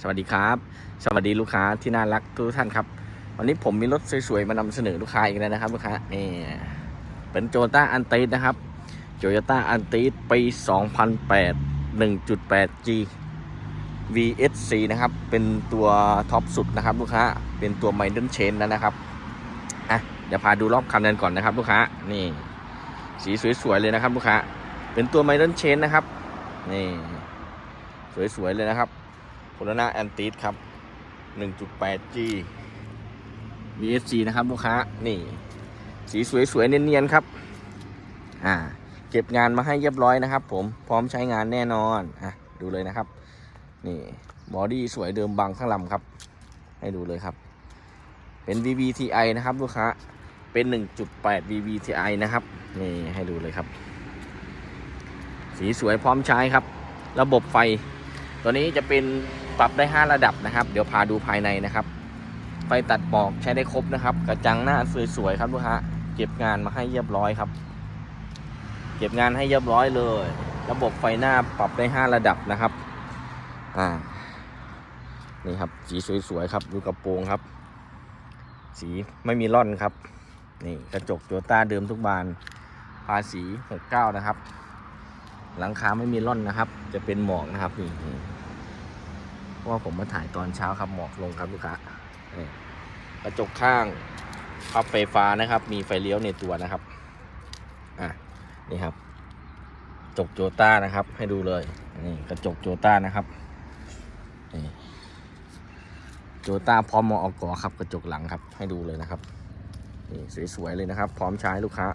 สวัสดีครับ สวัสดีลูกค้าที่น่ารักทุกท่านครับ วันนี้ผมมีรถสวยๆ มานำเสนอลูกค้าอีกแล้วนะครับลูกค้านี่เป็นโจต้าอันติสนะครับโตโยต้าอันติสปี 2008 1.8G VSC นะครับ เป็นตัวท็อปสุดนะครับลูกค้า เป็นตัวไมเดิลเชนแล้วนะครับอะเดี๋ยวพาดูรอบคันกันก่อนนะครับลูกค้า นี่ สีสวยๆเลยนะครับลูกค้า เป็นตัวไมเดิลเชนนะครับ นี่ สวยๆเลยนะครับ โคโรนาแอนติสครับ 1.8G VSC นะครับลูกค้า นี่ สีสวยๆ เนียนๆ ครับ อ่า เก็บงานมาให้เรียบร้อยนะครับ ผมพร้อมใช้งานแน่นอน อะ ดูเลยนะครับ นี่บอดี้สวยเดิมบังข้างลำครับ ให้ดูเลยครับ เป็น VVTi นะครับลูกค้า เป็น 1.8 VVTi นะครับ นี่ให้ดูเลยครับ สีสวยพร้อมใช้ครับ ระบบไฟ ตัวนี้จะเป็น ปรับได้ 5 ระดับนะครับ เดี๋ยวพาดูภายในนะครับ ไฟตัดหมอกใช้ได้ครบนะครับ กระจังหน้าสวยๆครับลูกค้าเก็บงานมาให้เรียบร้อยครับ เก็บงานให้เรียบร้อยเลย ระบบไฟหน้าปรับได้ 5 ระดับนะครับ อ่า นี่ครับ สีสวยๆครับ ดูกระโปรงครับ สีไม่มีร่อนครับ นี่กระจกโตโยต้าเดิมทุกบาน ภาษี69นะครับ หลังคาไม่มีร่อนนะครับ จะเป็นหมอกนะครับนี่ ว่าผมมาถ่ายตอนเช้าครับหมอกลงครับลูกค้ากระจกข้างพับไฟฟ้านะครับ มีไฟเลี้ยวในตัวนะครับอะนี่ครับกระจกโจต้านะครับ ให้ดูเลยนี่กระจกโจต้านะครับนี่โจต้าพร้อมมออกกอครับ กระจกหลังครับ ให้ดูเลยนะครับนี่สวยๆเลยนะครับ พร้อมใช้ลูกค้า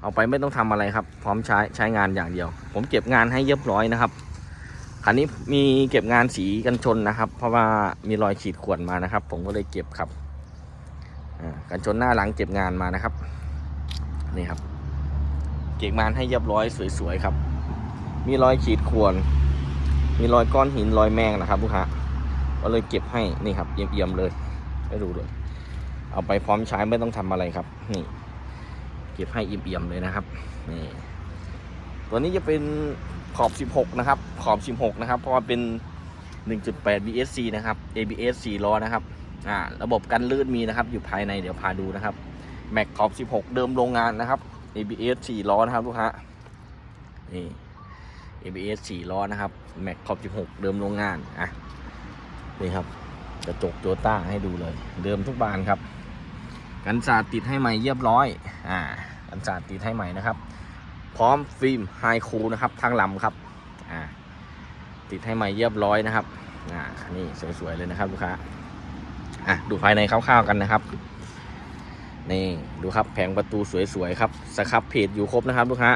เอาไปไม่ต้องทำอะไรครับ พร้อมใช้ใช้งานอย่างเดียว ผมเก็บงานให้เรียบร้อยนะครับ คันนี้มีเก็บงานสีกันชนนะครับ เพราะว่ามีรอยขีดข่วนมานะครับ ผมก็เลยเก็บครับอ่ากันชนหน้าหลังเก็บงานมานะครับ นี่ครับ เก็บงานให้เรียบร้อยสวยๆครับ มีรอยขีดข่วน มีรอยก้อนหินรอยแมงนะครับลูกค้าก็เลยเก็บให้นี่ครับเอี่ยมๆเลยให้ดูเลย เอาไปพร้อมใช้ไม่ต้องทำอะไรครับ นี่ เก็บให้เอิ่ยมๆเลยนะครับนี่ตัวนี้จะเป็น ขอบ 16 นะครับ ขอบ 16 นะครับ เพราะว่าเป็น 1.8 VSC นะครับ ABS 4 ล้อนะครับ อ่า ระบบกันลื่นมีนะครับ อยู่ภายใน เดี๋ยวพาดูนะครับ แม็กขอบ 16 เดิมโรงงานนะครับ ABS 4 ล้อนะครับลูกค้า นี่ ABS 4 ล้อนะครับ แม็กขอบ 16 เดิมโรงงาน อะ นี่ครับ กระจกโจต้าให้ดูเลย เดิมทุกบานครับ กันสาดติดให้ใหม่เรียบร้อย อ่า กันสาดติดให้ใหม่นะครับ พร้อมฟิล์มไฮคูนะครับ ทางลำครับอ่าติดให้ใหม่เรียบร้อยนะครับอ่านี่สวยๆเลยนะครับลูกค้าอะดูภายในคร่าวๆกันนะครับนี่ดูครับแผงประตูสวยๆครับสครับเพจอยู่ครบนะครับลูกค้า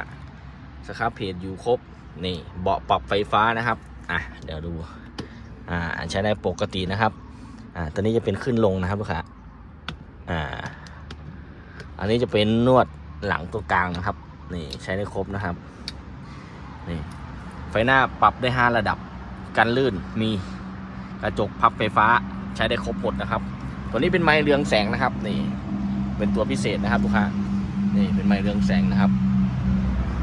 สครับเพจอยู่ครบนี่เบาะปรับไฟฟ้านะครับอะเดี๋ยวดูอ่าใช้ได้ปกตินะครับอ่าตัวนี้จะเป็นขึ้นลงนะครับลูกค้าอ่าอันนี้จะเป็นนวดหลังตัวกลางนะครับ นี่ใช้ได้ครบนะครับ นี่ ไฟหน้าปรับได้ 5 ระดับ กันลื่นมีกระจกพับไฟฟ้าใช้ได้ครบหมดนะครับ ตัวนี้เป็นไม้เรืองแสงนะครับ นี่ เป็นตัวพิเศษนะครับลูกค้านี่เป็นไม้เรืองแสงนะครับ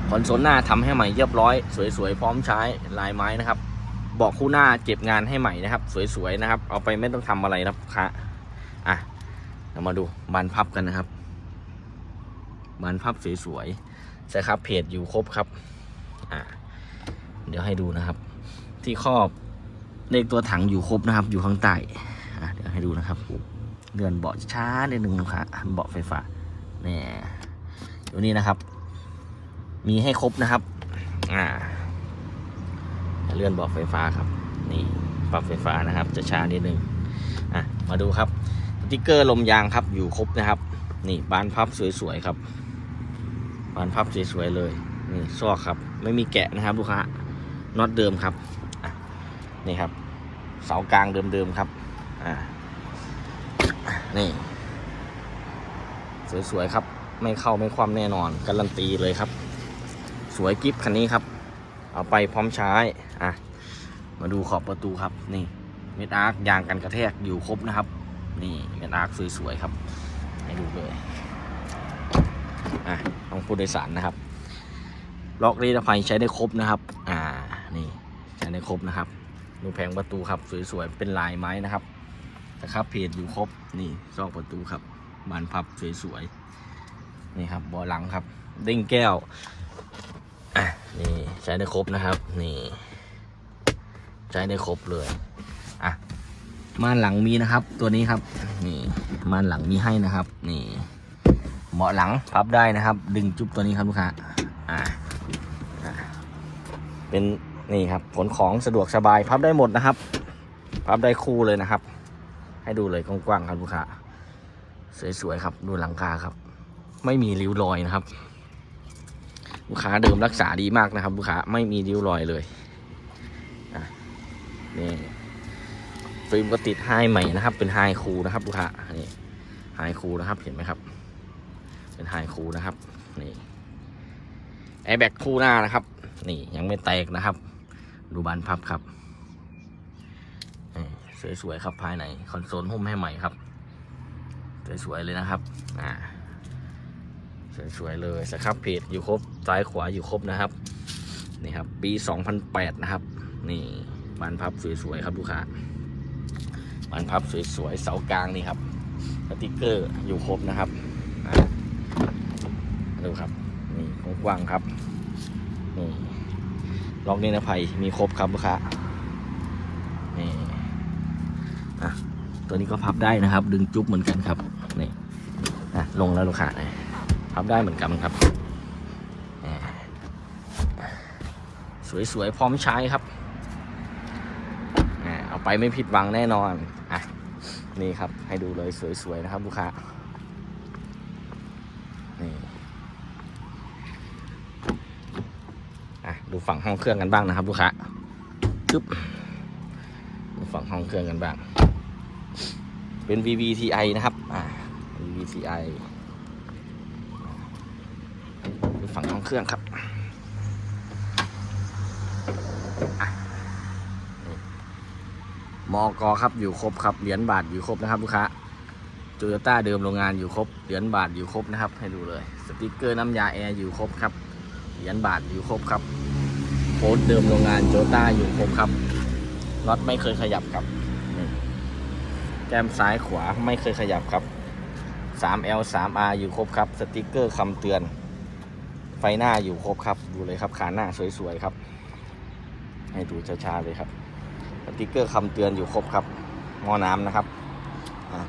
คอนโซลหน้าทำให้ใหม่เรียบร้อย สวยๆพร้อมใช้ลายไม้นะครับบอกคู่หน้าเก็บงานให้ใหม่นะครับ สวยๆนะครับ เอาไปไม่ต้องทำอะไรนะครับลูกค้าอะเรามาดูบานพับกันนะครับบานพับสวยๆ ใช่ครับเพจอยู่ครบครับ อ่า เดี๋ยวให้ดูนะครับ ที่ครอบเลขตัวถังอยู่ครบนะครับ อยู่ข้างใต้อะเดี๋ยวให้ดูนะครับเลื่อนเบาะช้านิดนึงนะครับเบาะไฟฟ้าเนี่ยตัวนี้นะครับ มีให้ครบนะครับ อ่า เลื่อนเบาะไฟฟ้าครับ นี่ปรับไฟฟ้านะครับ จะช้านิดนึงอะมาดูครับสติกเกอร์ลมยางครับอยู่ครบนะครับ นี่บานพับสวยๆครับ บานพับสวยๆเลยนี่ซอกครับ ไม่มีแกะนะครับลูกค้าน็อตเดิมครับนี่ครับ เสากลางเดิมๆครับอ่านี่สวยๆครับ ไม่เข้าไม่คว่ำแน่นอน การันตีเลยครับ สวยกิฟคันนี้ครับ เอาไปพร้อมใช้อะมาดูขอบประตูครับ นี่เม็ดอาร์คยางกันกระแทกอยู่ครบนะครับ นี่เม็ดอาร์คสวยๆครับ ให้ดูเลย อะห้องผู้โดยสารนะครับ ล็อกรีดภัยใช้ได้ครบนะครับ อ่า นี่ใช้ได้ครบนะครับ ดูแผงประตูครับ สวยๆ เป็นลายไม้นะครับนะครับเพจอยู่ครบ นี่ซอกประตูครับบานพับสวยๆ นี่ครับบอหลังครับ เด้งแก้ว อะ นี่ใช้ได้ครบนะครับ นี่ ใช้ได้ครบเลย อะม่านหลังมีนะครับ ตัวนี้ครับ นี่ม่านหลังมีให้นะครับ นี่ เบาะหลังพับได้นะครับ ดึงจุ๊บตัวนี้ครับลูกค้าอ่าเป็นนี่ครับขนของสะดวกสบายพับได้หมดนะครับ พับได้คู่เลยนะครับ ให้ดูเลยกว้างๆครับลูกค้าสวยๆครับ ดูหลังคาครับ ไม่มีริ้วรอยนะครับ ลูกค้าเดิมรักษาดีมากนะครับ ลูกค้าไม่มีริ้วรอยเลยนี่ฟิล์มก็ติดไฮใหม่นะครับ เป็นไฮคูนะครับลูกค้านี่ไฮคูนะครับเห็นไหมครับ เป็นไฮคูนะครับ นี่แอร์แบ็กคู่หน้านะครับ นี่ยังไม่แตกนะครับ ดูบานพับครับสวยๆครับภายในคอนโซลหุ้มให้ใหม่ครับ สวยๆเลยนะครับ อ่าสวยๆเลยสครับเพจอยู่ครบซ้ายขวาอยู่ครบนะครับนี่ครับ ปี 2008 นะครับ นี่บานพับสวยๆครับลูกค้าบานพับสวยๆเสากลางนี่ครับสติกเกอร์อยู่ครบนะครับ ดูครับนี่กว้างครับนี่ล็อกนิรภัยมีครบครับลูกค้านี่อะตัวนี้ก็พับได้นะครับ ดึงจุ๊บเหมือนกันครับนี่อะลงแล้วลูกค้านี่พับได้เหมือนกันครับอ่สวยๆพร้อมใช้ครับอ่เอาไปไม่ผิดหวังแน่นอนอะนี่ครับให้ดูเลยสวยๆนะครับลูกค้า นี่ อะ ดู ฝั่งห้องเครื่องกันบ้างนะครับ ลูกค้าจึ๊บดูฝั่งห้องเครื่องกันบ้าง เป็น VVTi นะครับ อ่า VVTi ดูฝั่งห้องเครื่องครับมอกอครับอยู่ครบครับเหรียญบาทอยู่ครบนะครับลูกค้าโตโยต้าเดิมโรงงานอยู่ครบเหรียญบาทอยู่ครบนะครับ ให้ดูเลย สติกเกอร์น้ำยาแอร์อยู่ครบครับเหรียญบาทอยู่ครบครับ โค้ดเดิมโรงงานโจต้าอยู่ครบครับน็อตไม่เคยขยับครับ แก้มซ้ายขวาไม่เคยขยับครับ 3L 3R อยู่ครบครับ สติกเกอร์คำเตือน ไฟหน้าอยู่ครบครับ ดูเลยครับขาหน้าสวยๆครับ ให้ดูช้าๆเลยครับ สติกเกอร์คำเตือนอยู่ครบครับ หม้อน้ำนะครับ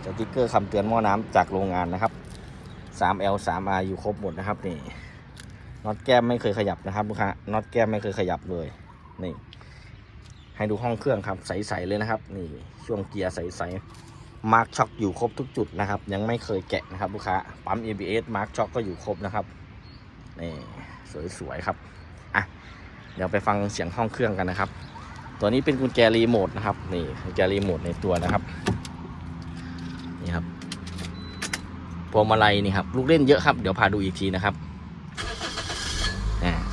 สติกเกอร์คำเตือนหม้อน้ำจากโรงงานนะครับ 3L 3R อยู่ครบหมดนะครับนี่ น็อตแก้มไม่เคยขยับนะครับลูกค้าน็อตแก้มไม่เคยขยับเลยนี่ ให้ดูห้องเครื่องครับใสๆเลยนะครับ นี่ช่วงเกียร์ใสๆมาร์กช็อคอยู่ครบทุกจุดนะครับ ยังไม่เคยแกะนะครับลูกค้าปั๊ม ABS มาร์กช็อคก็อยู่ครบนะครับนี่สวยๆครับอะเดี๋ยวไปฟังเสียงห้องเครื่องกันนะครับ ตัวนี้เป็นกุญแจรีโมทนะครับนี่กุญแจรีโมทในตัวนะครับนี่ครับพวงมาลัยนี่ครับลูกเล่นเยอะครับเดี๋ยวพาดูอีกทีนะครับ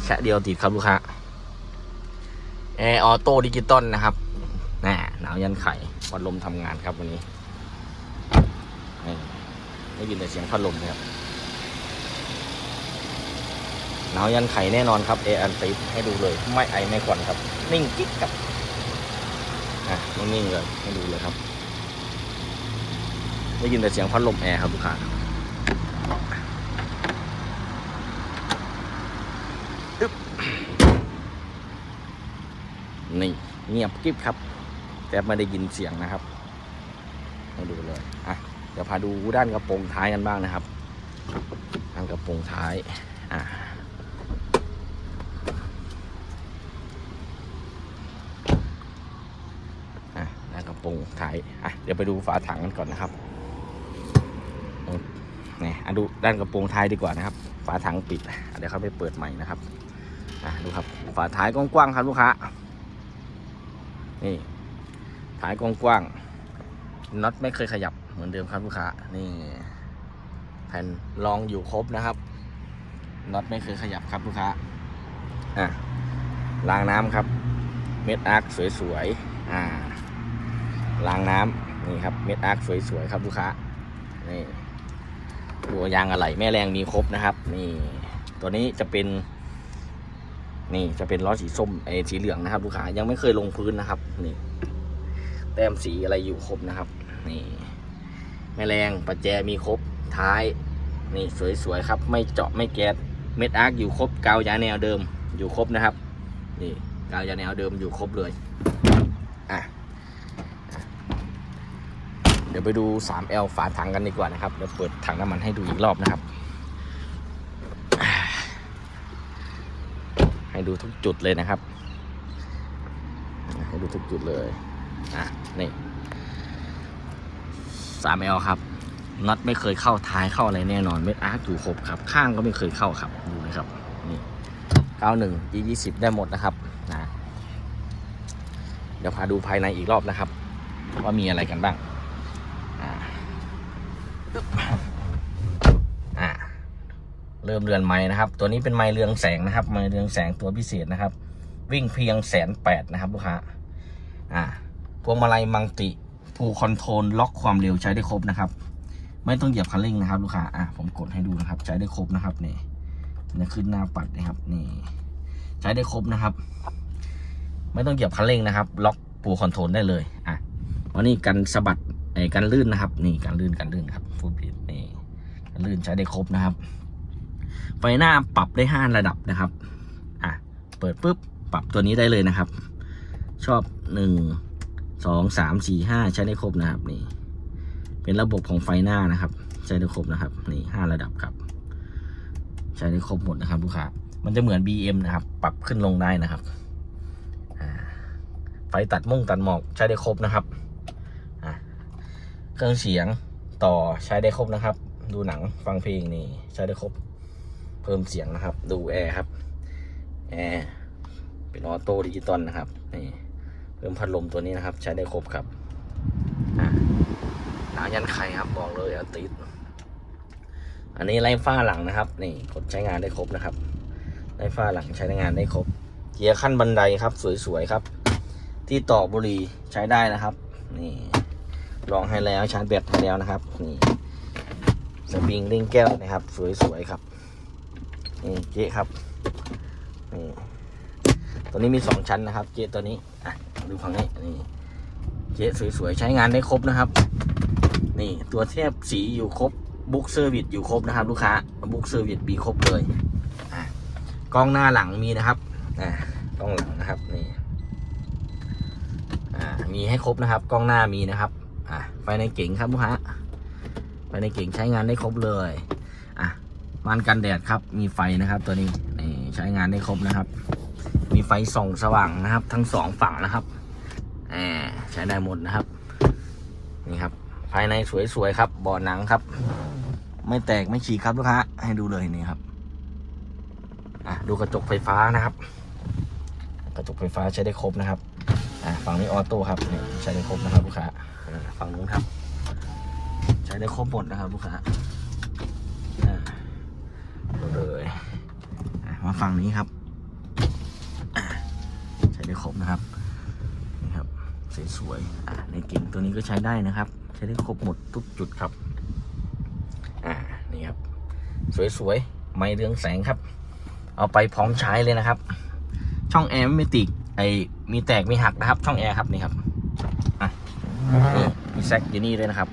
แค่เดียวติดครับลูกค้าแอร์ออโต้ดิจิตอลนะครับน่หนาวยันไข่พัดลมทำงานครับวันนี้ได้ยินแต่เสียงพัดลมนะครับหนาวยันไข่แน่นอนครับแอร์อันติดให้ดูเลย ไม่ไอไม่ควันครับ นิ่งกิ๊กกับอะนิ่งๆเลยให้ดูเลยครับ ได้ยินแต่เสียงพัดลมแอร์ครับลูกค้า นี่เงียบกริบครับ แต่ไม่ได้ยินเสียงนะครับมาดูเลยอะเดี๋ยวพาดูด้านกระโปรงท้ายกันบ้างนะครับด้านกระโปรงท้ายอะด้านกระโปรงท้ายอะเดี๋ยวไปดูฝาถังกันก่อนนะครับนี่อะดูด้านกระโปรงท้ายดีกว่านะครับ ฝาถังปิดอะเดี๋ยวเขาไปเปิดใหม่นะครับอะดูครับฝาท้ายกว้างๆครับลูกค้า นี่ท้ายกว้างๆน็อตไม่เคยขยับเหมือนเดิมครับลูกค้า นี่ แผ่นรองอยู่ครบนะครับน็อตไม่เคยขยับครับลูกค้า อะล้างน้ำครับ เม็ดอาร์คสวยๆ อ่าล้างน้ำนี่ครับ เม็ดอาร์คสวยๆครับลูกค้า นี่ตัวยางอะไหล่แม่แรงมีครบนะครับ นี่ ตัวนี้จะเป็น นี่จะเป็นล้อสีส้มไอสีเหลืองนะครับลูกค้ายังไม่เคยลงพื้นนะครับ นี่ แต้มสีอะไรอยู่ครบนะครับ นี่แม่แรงประแจมีครบท้าย นี่สวยๆครับ ไม่เจาะไม่แก๊สเม็ดอาร์คอยู่ครบกาวยาแนวเดิมอยู่ครบนะครับ นี่กาวยาแนวเดิมอยู่ครบเลยอะเดี๋ยวไปดู 3L ฝาถังกันดีกว่านะครับเดี๋ยวเปิดถังน้ำมันให้ดูอีกรอบนะครับ ให้ ดูทุกจุดเลยนะครับให้ดูทุกจุดเลย อะ นี่ 3L ครับน็อตไม่เคยเข้าท้ายเข้าอะไรแน่นอนเม็ดอาร์คอยู่ครบครับ ข้างก็ไม่เคยเข้าครับ ดูนะครับ นี่91 G 20ได้หมดนะครับ นะ เดี๋ยวพาดูภายในอีกรอบนะครับ ว่ามีอะไรกันบ้าง อ่าปึ๊บอ่า เริ่มเรือนไม้นะครับ ตัวนี้เป็นไม้เรืองแสงนะครับไม้เรืองแสงตัวพิเศษนะครับ วิ่งเพียงแสนแปดนะครับลูกค้าอ่าพวงมาลัยมังติพูคอนโทรลล็อกความเร็วใช้ได้ครบนะครับ ไม่ต้องเหยียบคันเร่งนะครับลูกค้าอะผมกดให้ดูนะครับ ใช้ได้ครบนะครับนี่นี่ขึ้นหน้าปัดนะครับนี่ ใช้ได้ครบนะครับ ไม่ต้องเหยียบคันเร่งนะครับ ล็อกปูคอนโทรลได้เลยอะวันนี้กันสะบัดไอ้กันลื่นนะครับ นี่กันลื่นกันลื่นครับฟูดบิดนี่กันลื่นใช้ได้ครบนะครับ ไฟหน้าปรับได้ห้าระดับนะครับ อะ เปิดปุ๊บ ปรับตัวนี้ได้เลยนะครับ ชอบหนึ่งสองสามสี่ห้าใช้ได้ครบนะครับนี่ เป็นระบบของไฟหน้านะครับ ใช้ได้ครบนะครับ นี่ห้าระดับครับ ใช้ได้ครบหมดนะครับลูกค้า มันจะเหมือน BM นะครับ ปรับขึ้นลงได้นะครับอ่าไฟตัดมุ่งตัดหมอกใช้ได้ครบนะครับอะเครื่องเสียงต่อใช้ได้ครบนะครับ ดูหนังฟังเพลงนี่ใช้ได้ครบ เพิ่มเสียงนะครับ ดูแอร์ครับแอร์เป็นออโต้ดิจิตอลนะครับนี่เพิ่มพัดลมตัวนี้นะครับ ใช้ได้ครบครับหนายันไข่ครับบอกเลยเอาติดอันนี้ไล่ฝ้าหลังนะครับ นี่กดใช้งานได้ครบนะครับไล่ฝ้าหลังใช้งานได้ครบเกียร์ขั้นบันไดครับ สวยๆครับ ที่ต่อบุหรี่ใช้ได้นะครับ นี่ลองให้แล้วชาร์จแบตให้แล้วนะครับ นี่สปริงเร่งแก้วนะครับ สวยๆครับ นี่เจ๊ครับนี่ตัวนี้มีสองชั้นนะครับ เจ๊ตัวนี้อะดูฝั่งนี้นี่เจ๊สวยๆใช้งานได้ครบนะครับ นี่ตัวเทียบสีอยู่ครบบุ๊กเซอร์วิสอยู่ครบนะครับ ลูกค้าบุ๊กเซอร์วิสมีครบเลยอะกล้องหน้าหลังมีนะครับอะกล้องหลังนะครับนี่อ่ามีให้ครบนะครับ กล้องหน้ามีนะครับอะไฟในเก๋งครับลูกค้าไฟในเก๋งใช้งานได้ครบเลย ม่านกันแดดครับ มีไฟนะครับ ตัวนี้นี่ใช้งานได้ครบนะครับ มีไฟส่องสว่างนะครับ ทั้งสองฝั่งนะครับแหมใช้ได้หมดนะครับ นี่ครับ ภายในสวยๆครับเบาะหนังครับ ไม่แตกไม่ฉีกครับลูกค้าให้ดูเลยนี่ครับอะดูกระจกไฟฟ้านะครับ กระจกไฟฟ้าใช้ได้ครบนะครับอะฝั่งนี้ออโต้ครับนี่ใช้ได้ครบนะครับลูกค้าฝั่งนู้นครับ ใช้ได้ครบหมดนะครับลูกค้า ดูเลยอะมาฝั่งนี้ครับอะใช้ได้ครบนะครับนี่ครับสวยๆอะในเก่งตัวนี้ก็ใช้ได้นะครับ ใช้ได้ครบหมดทุกจุดครับอ่านี่ครับ สวยๆไม่เรืองแสงครับ เอาไปพร้อมใช้เลยนะครับ ช่องแอร์ไม่มีติกไอมีแตกมีหักนะครับ ช่องแอร์ครับนี่ครับอะนี่มีแซกอยู่นี่เลยนะครับ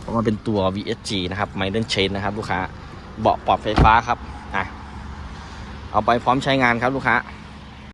เพราะมันเป็นตัว VSG นะครับ m i d e n Chain นะครับ ลูกค้า เบาะปลอดไฟฟ้าครับอะเอาไปพร้อมใช้งานครับลูกค้า